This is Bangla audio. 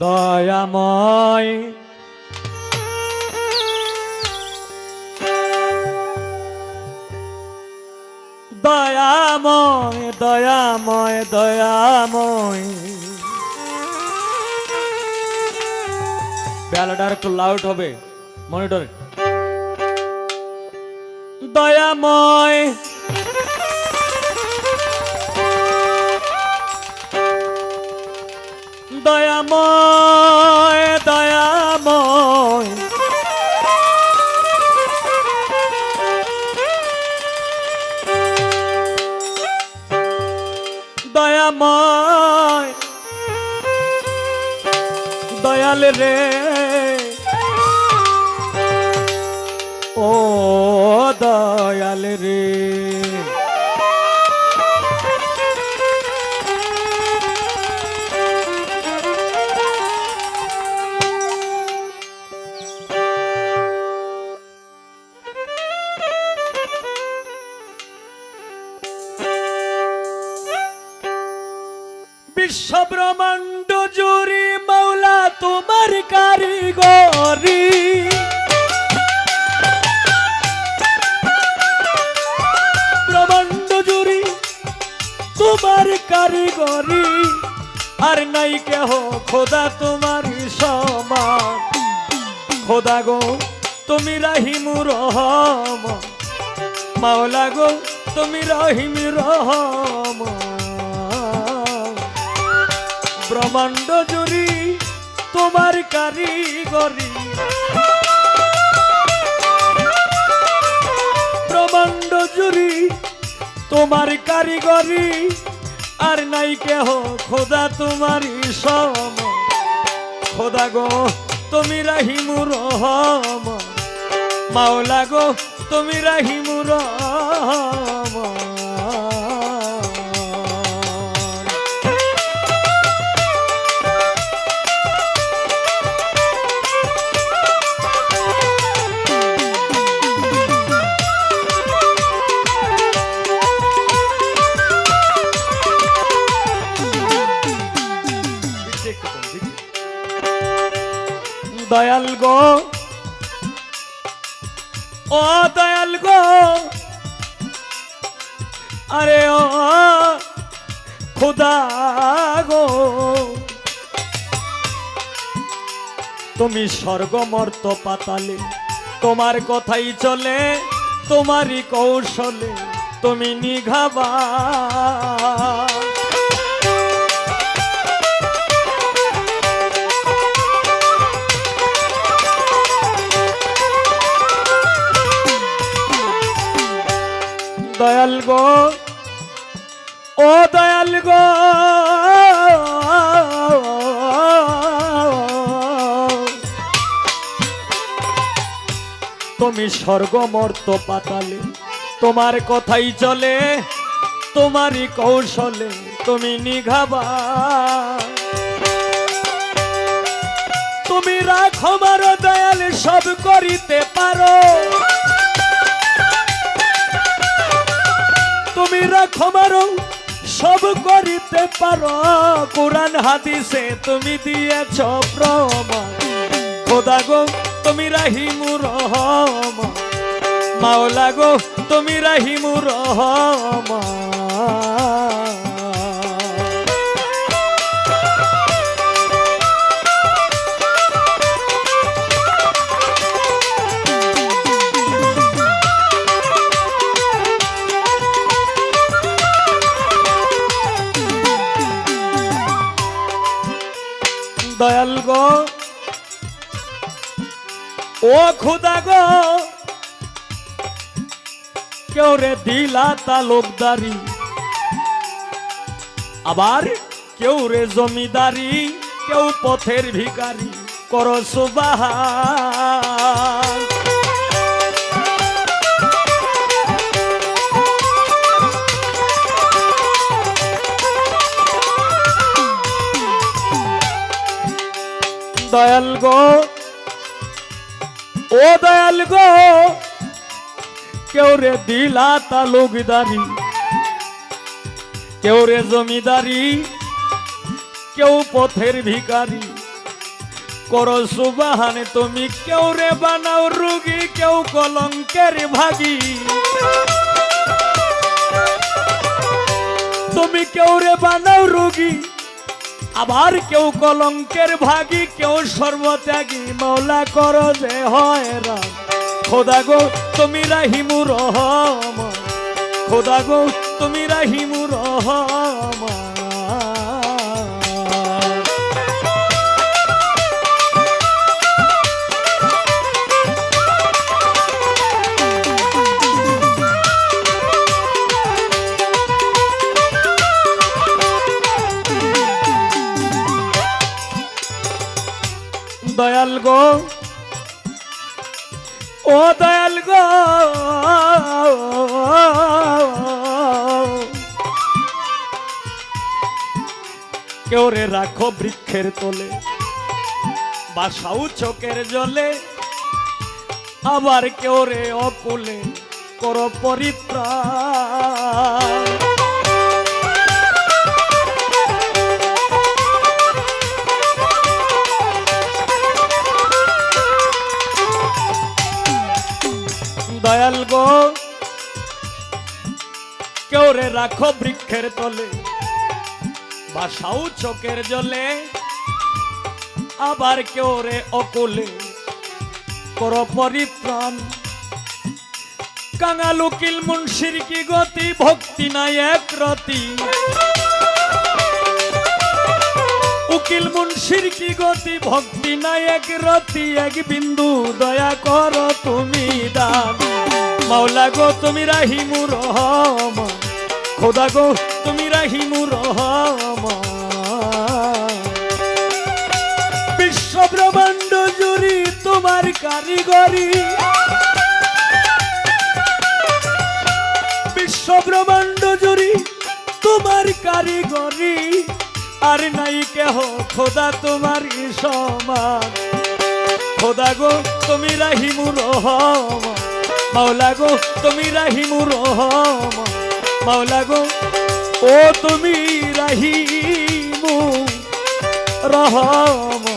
দয়াময়। দয়াময় দয়াময় দয়াময়। বেলাটা একটু লাউড হবে। মনিটরে দয়াময় দয়াময়। দয়াল রে। ও দয়াল রে। বিশ্বব্রহ্মাণ্ড জুড়ি মৌলা তোমার কারিগরি। ব্রহ্মাণ্ড জুড়ি তোমার কারিগরি, আর নাই কেহ খোদা তোমারই সমান। খোদা গো, তুমি রাহিমু রহম। মাওলা গো, তুমি রহিম রহম। ব্রহ্মাণ্ড জুড়ি তোমার কারিগরি। ব্রহ্মাণ্ড জুড়ি তোমার কারিগরি, আর নাই কেহ খোদা তোমারই সম। খোদা গো, তুমি রাহিমু রহম। মাওলা গো, তুমি রাহিমু রহম। দয়াল গো। ও দয়াল গো। আরে ও খুদা গো। তুমি স্বর্গমর্ত পাতালে, তোমার কথাই চলে, তোমারই কৌশলে, তুমি নিঘাবা। দয়াল গো, ও দয়াল গো। তুমি স্বর্গমর্ত পাতালে, তোমার কথাই চলে, তোমারই কৌশলে তুমি নিঘাবা। তুমি রাখো মারো দয়াল, সব করিতে পারো। মারো সব করিতে পারো। কোরআন, হাদিসে তুমি দিয়েছ প্রমাণ। খোদা গো, তুমি রাহিমু রহম মাওলা গো, তুমি রাহিমু রহম দয়াল গো। ও খুদা গো। কেউ রে দিলা তালুকদারি। আবার কেউ রে জমিদারি, কেউ পথের ভিকারি করো সুবাহ। দয়াল গো। ও দয়াল গো, কেউ রে দিলা তালুকদারি? কেউ রে জমিদারি? কেউ পথের ভিখারি? করো সুবাহান তুমি, কেউ রে বানাও রুগী, কেউ কলঙ্কের ভাগী। তুমি কেউ রে বানাও রুগী আবার কেউ কলঙ্কের ভাগি, কেউ সর্বত্যাগী। মৌলা কর যে হয় রাম। খোদা গো, তুমি রাহিমু রহম খোদা গো, তুমি রাহিমু দয়াল গো। ও দয়াল গো। কেউ রে রাখো বৃক্ষের তোলে, বাসাও চোখের জলে। আবার কেউ রে অকুলে কর পরিত্রাণ। রাখো বৃক্ষের তলে, বাসাও চোখের জলে। আবার কেউ রে অকুলে, কর পরিত্রাণ। কাঙাল উকিল মুন্সির কি গতি? ভক্তি নাই এক রতি। উকিল মুন্সির কি গতি? ভক্তি নাই এক রতি। এক বিন্দু দয়া কর তুমি দান মাওলা গো, তুমি রাহিমু রহম খোদা গো তুমি রাহিমু রহম বিশ্ব ব্রহ্মাণ্ড জুড়ি তোমার কারিগরি। বিশ্ব ব্রহ্মাণ্ড জুড়ি তোমার কারিগরি। আর নাই কেহ খোদা তোমার সমান। খোদা গো তুমি রাহিমু রহম মাওলা গো তুমি রাহিমু রহম মাওলা গো ও তুমি রাহিমু রহম।